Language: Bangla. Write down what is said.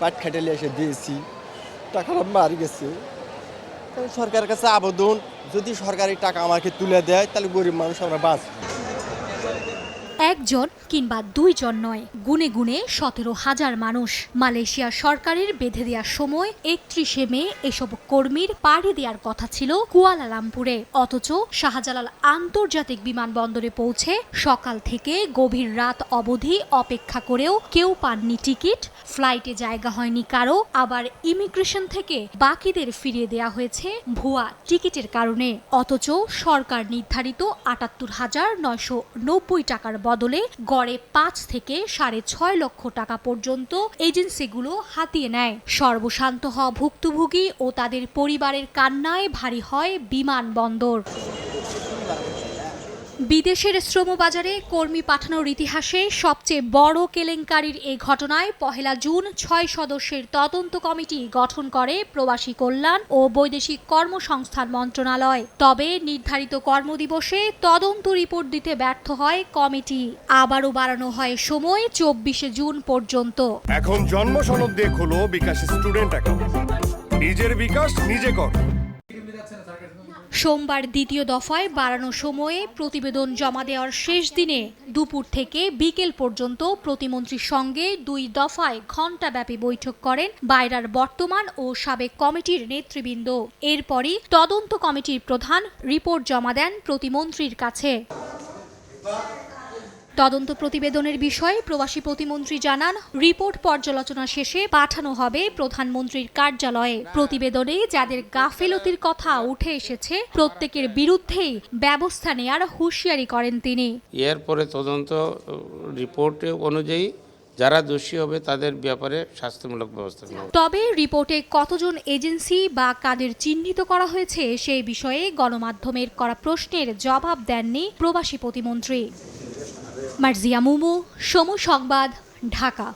পাট খাটালে এসে দিয়েছি। টাকাটা মারি গেছে। সরকারের কাছে আবেদন, যদি সরকারি টাকা আমাকে তুলে দেয়, তাহলে গরিব মানুষ আমরা বাঁচব। একজন কিংবা দুইজন নয়। গুনে গুনে সতেরো হাজার মানুষ। মালয়েশিয়া সরকারের বেঁধে দেওয়ার সময় একত্রিশে মে এসব কর্মীর পাড়ি দেওয়ার কথা ছিল কুয়ালালামপুরে। অথচ শাহজালাল আন্তর্জাতিক বিমানবন্দরে পৌঁছে সকাল থেকে গভীর রাত অবধি অপেক্ষা করেও কেউ পাননি টিকিট, ফ্লাইটে জায়গা হয়নি কারও আবার ইমিগ্রেশন থেকে বাকিদের ফিরিয়ে দেওয়া হয়েছে ভুয়া টিকিটের কারণে। অথচ সরকার নির্ধারিত আটাত্তর হাজার নয়শো নব্বই টাকার বদলে গড়ে পাঁচ থেকে সাড়ে ছয় লক্ষ টাকা পর্যন্ত এজেন্সিগুলো হাতিয়ে নেয়। সর্বশান্ত হওয়া ভুক্তভোগী ও তাদের পরিবারের কান্নায় ভারী হয় বিমানবন্দর। বিদেশের শ্রমবাজারে কর্মী পাঠানোর ইতিহাসে সবচেয়ে বড় কেলেঙ্কারির এই ঘটনায় পহেলা জুন ছয় সদস্যের তদন্ত কমিটি গঠন করে প্রবাসী কল্যাণ ও বৈদেশিক কর্মসংস্থান মন্ত্রণালয়। তবে নির্ধারিত কর্মদিবসে তদন্ত রিপোর্ট দিতে ব্যর্থ হয় কমিটি। আবারও বাড়ানো হয় সময় চব্বিশে জুন পর্যন্ত। এখন জন্ম সনদ দিয়ে খোলো বিকাশ স্টুডেন্ট অ্যাকাউন্ট। নিজের বিকাশ, নিজে কর। সোমবার দ্বিতীয় দফায় বাড়ানো সময়ে প্রতিবেদন জমা দেওয়ার শেষ দিনে দুপুর থেকে বিকেল পর্যন্ত প্রতিমন্ত্রীর সঙ্গে দুই দফায় ঘণ্টাব্যাপী বৈঠক করেন বাইরার বর্তমান ও সাবেক কমিটির নেতৃবৃন্দ। এরপরই তদন্ত কমিটির প্রধান রিপোর্ট জমা দেন প্রতিমন্ত্রীর কাছে। তদন্ত প্রতিবেদনের বিষয়ে প্রবাসী প্রতিমন্ত্রী জানান রিপোর্ট পর্যালোচনা শেষে পাঠানো হবে প্রধানমন্ত্রীর কার্যালয়ে। প্রতিবেদনে যাদের গাফেলতির কথা উঠে এসেছে প্রত্যেকের বিরুদ্ধেই ব্যবস্থা নেয়ার হুঁশিয়ারি করেন তিনি। এরপরে তদন্ত রিপোর্ট অনুযায়ী যারা দোষী হবে তাদের ব্যাপারে শাস্তিমূলক ব্যবস্থা। তবে রিপোর্টে কতজন এজেন্সি বা কাদের চিহ্নিত করা হয়েছে সেই বিষয়ে গণমাধ্যমের করা প্রশ্নের জবাব দেননি প্রবাসী প্রতিমন্ত্রী। মার্জিয়া মুমু সমু সংবাদ ঢাকা।